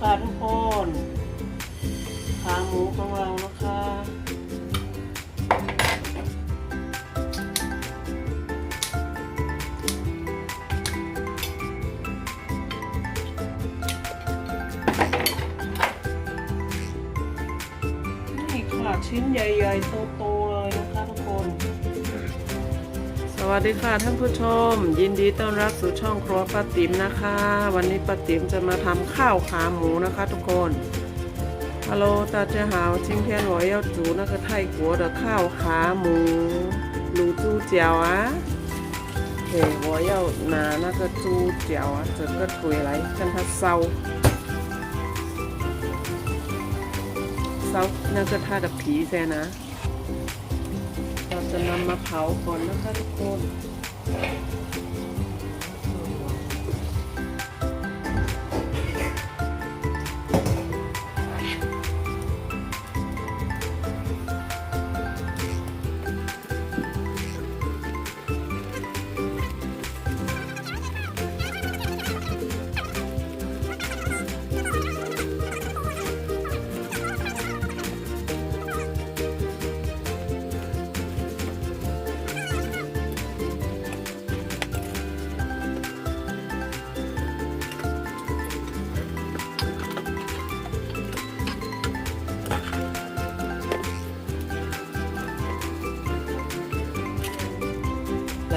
ค่ะทุกคน ขาหมูของเรานะคะนี่ค่ะชิ้นใหญ่ๆโต วัสดีค่ะท่านผู้ชม ยินดีต้อนรับสู่ช่องครัวป้าติ๋มนะคะ วันนี้ป้าติ๋มจะมาทำข้าวขาหมูนะคะทุกคนฮัลโหลตาเจ้าหาวชิงเทียนหัวเย้าจูนะก็ไทยกัวเดข้าวขาหมูรูจู้เจียวอะเห็นหัวเย้านานะก็จู้เจียวอะจะก็ถุยไรฉันทัดเศร้าเศร้าน่าจะท่าดับผีแซนะ จะนำมาเผาก่อนนะคะทุกคน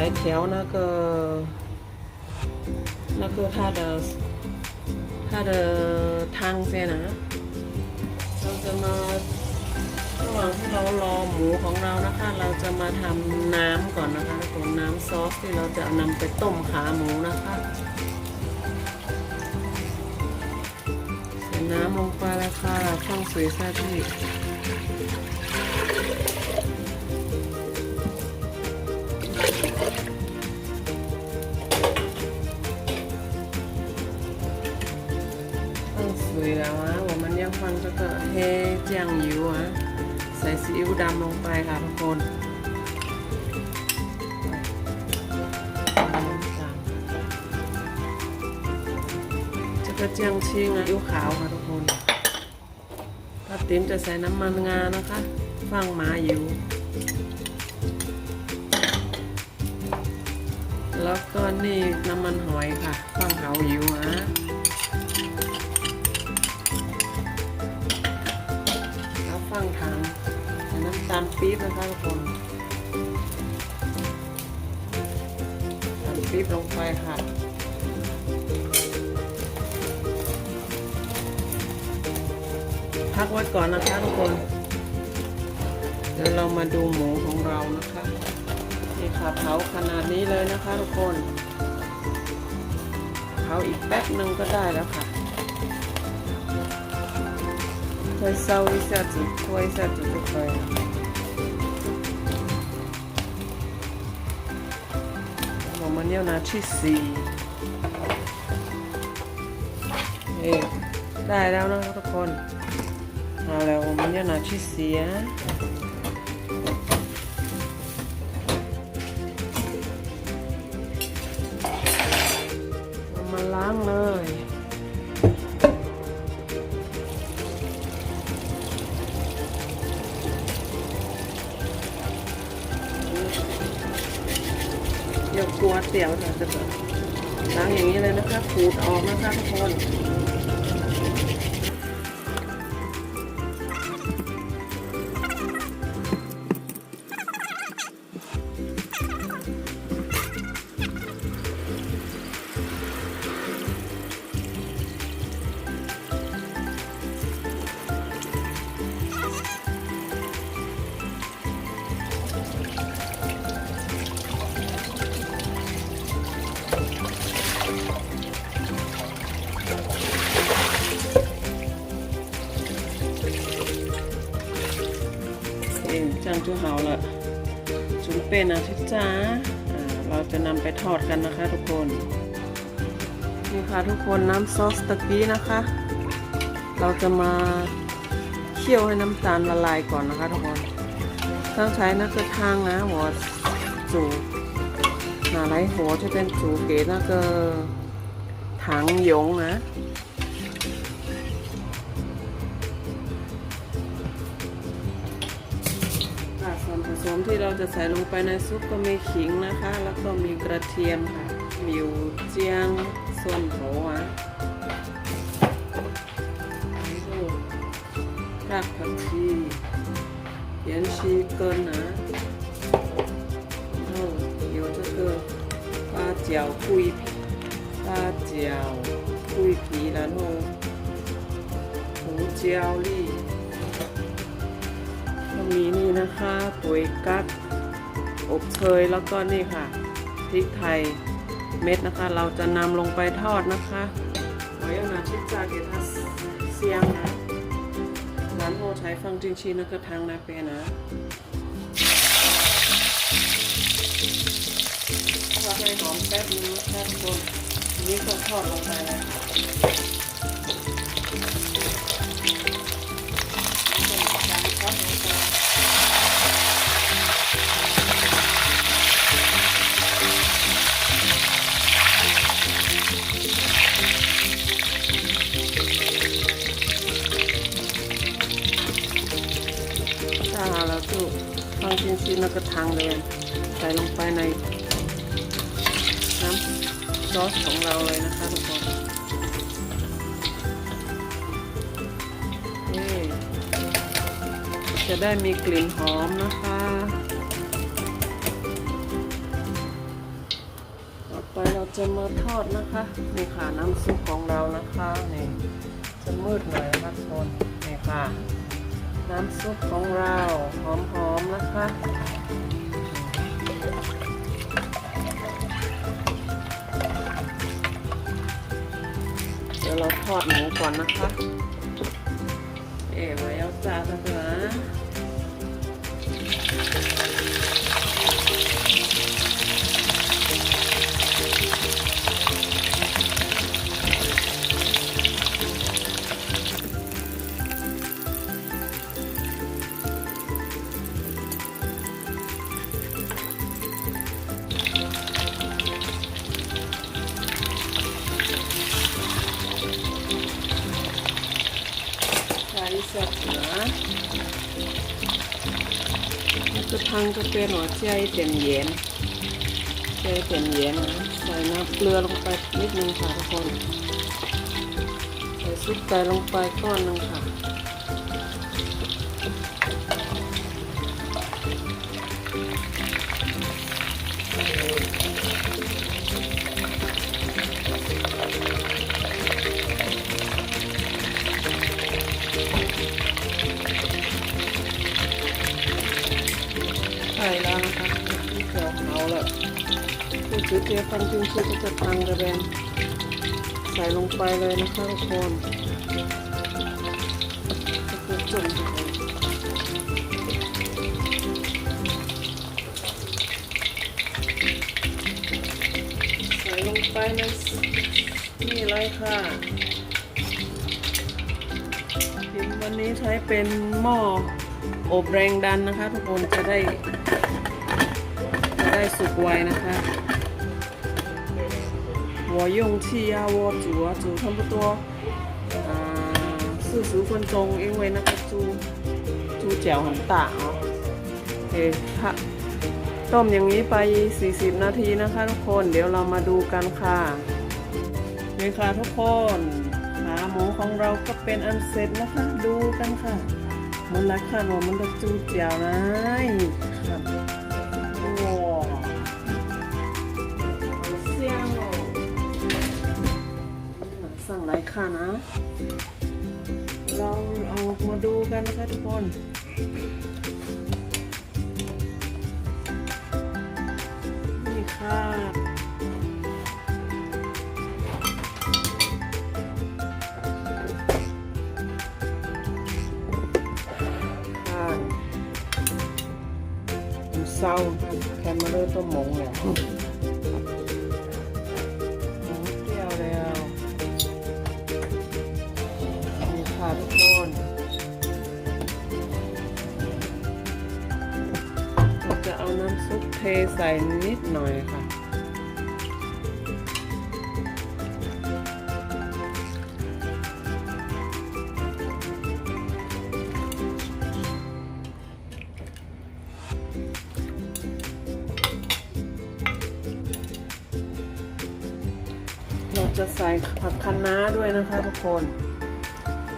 来调那个那个它的它的汤先นะเราจะมาระหว่างที่เรารอหมูของเรานะคะ เราจะมาทำน้ำก่อนนะคะตัวน้ำซอสที่เราจะนำไปต้มขาหมูนะคะใส่น้ำลงไปแล้วค่ะช่องสวยแซ่บที่ 放水แล้วอ่ะ我们要放这个黑酱油อ่ะใส่ซีอิ๊วดำลงไปค่ะทุกคน这个酱青อ่ะซีอิ๊วขาวค่ะทุกคนป้าติ๋มจะใส่น้ำมันงานะคะฟังหมาอยู่ แล้วก็นี่น้ำมันหอยค่ะฟังเขาอยู่อะแล้วฟังทางน้ำตาลปี๊บนะคะทุกคนตาลปี๊บลงไปค่ะพักไว้ก่อนนะคะทุกคน เดี๋ยวเรามาดูหมูของเรานะคะ นี่ค่ะเผาขนาดนี้เลยนะคะทุกคน เผาอีกแป๊บหนึ่งก็ได้แล้วค่ะ 再烧一下子，拖一下子就可以了。我们要拿去洗。เอ๊ะได้แล้วนะครับทุกคนเอาแล้ว我们要拿去洗啊 เอามาล้งเลยอย่ากลัวเตี๋ยวค่ะจะแบบล้างอย่างนี้เลยนะคะขูดออกนะคะทุกคน เองจังจุ好了จุนเป็นนะทิจ้าอ่าเราจะนำไปทอดกันนะคะทุกคน นี่ค่ะทุกคนน้ำซอสตะกี้นะคะ เราจะมาเคี่ยวให้น้ำตาลละลายก่อนนะคะทุกคนต้องใช้那个汤啊我煮拿来火这边煮给那个糖油呢 ที่เราจะใส่ลงไปในซุปก็มีขิงนะคะ แล้วก็มีกระเทียมค่ะหมิวเจียงส่วนหัวนี่ดูรากผักชี盐西根啊，然后有这个八角桂皮，八角桂皮，然后胡椒粒。 มีนี่นะคะปุ๋ยกั๊กอบเชยแล้วก็นี่ค่ะพริกไทยเม็ดนะคะ เราจะนำลงไปทอดนะคะไว้นาชิจาเกทัสเซียงนะร้านโมไทยฟังจริงชีนะกระทังนาเปนะทอดให้หอมแป๊บนึงนะคะทุกนี่ก็ทอดลงไปแล้ว ฟังชิ้นแล้วก็ทางเลย ใส่ลงไปในน้ำซอสของเราเลยนะคะทุกคนนี่จะได้มีกลิ่นหอมนะคะต่อไปเราจะมาทอดนะคะนี่ค่ะน้ำซุปของเรานะคะนี่จะมืดหน่อยนะคะทุกคนนี่ค่ะ น้ำซุปของเราหอมๆนะคะเดี๋ยวเราทอดหมูก่อนนะคะ เอ๋มาเอาจานกั มังก็เป็นหัวใจเต็มเย็นใจเต็มเย็นนะใส่น้ำเกลือลงไปนิดนึงค่ะทุกคน ใส่ซุปไก่ลงไปก้อนนึงค่ะ เอาละคือจืดเจียฟังจริงคือจะพังกระเบนใส่ลงไปเลยนะคะทุกคนก็คือจุ่มใส่ลงไปในนี่เลยค่ะวันนี้ใช้เป็นหม้ออบแรงดันนะคะ ทุกคนจะได้ ได้สุกไวนะคะ我用气压锅煮啊煮差不多啊四十分钟因为那个猪猪脚很大哦โอเคค่ะต้มอย่างนี้ไป 40 นาทีนะคะ ทุกคนเดี๋ยวเรามาดูกันค่ะนี่ค่ะทุกคนขาหมูของเราก็เป็นอันเสร็จนะคะ ดูกันค่ะ มันรักค่ะหนูมันจะจูเจียวนะ สั่งไรค่ะนะ ลองเอามาดูกันนะคะทุกคนนี่ค่ะเศร้าแคมเมอร์ตัวมงแล้ว ใส่นิดหน่อยค่ะ เราจะใส่ผักคะน้าด้วยนะคะทุกคน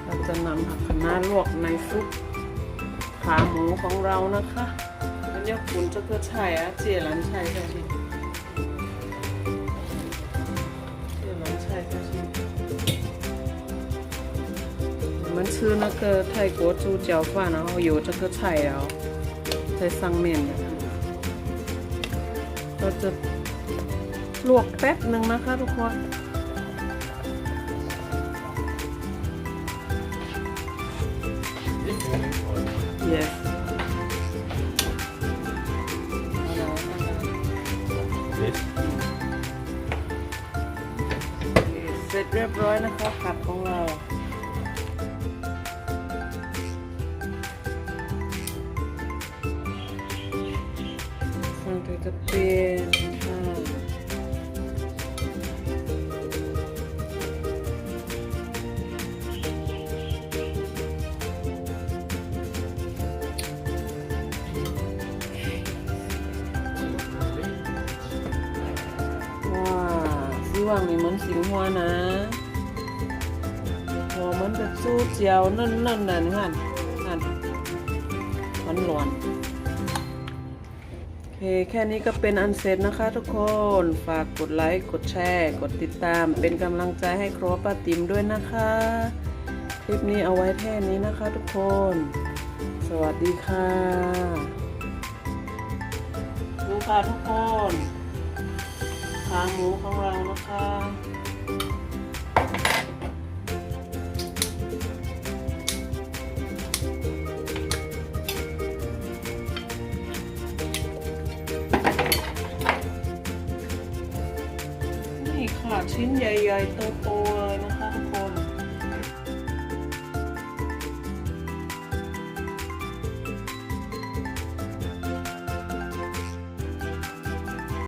เราจะนำผักคะน้าลวกในซุปขาหมูของเรานะคะ อันนี้คุณจะเพื่อใช่อะเจียหลันใช่ใช่ไหมเจียหลันใช่ใช่ไหมมันชื่อ那个泰国猪脚饭然后有这个菜肴在上面的เราจะลวกแป๊บหนึ่งนะคะทุกคน เสร็จเรียบร้อยนะคะผัดของเรา ว่างนี่เหมือนสิงหัวนะหัวเหมันจะสู้เจียวนั่นนั่นนั่นหันหันมันหลวนโอเคแค่นี้ก็เป็นอันเสร็จนะคะทุกคนฝากกดไลค์กดแชร์ กดติดตาม เป็นกำลังใจให้ครัวป้าติ๋มด้วยนะคะ คลิปนี้เอาไว้แค่นี้นะคะทุกคน สวัสดีค่ะดูค่ะทุกคน ขาหมูของเรานะคะนี่ค่ะชิ้นใหญ่ๆโตๆ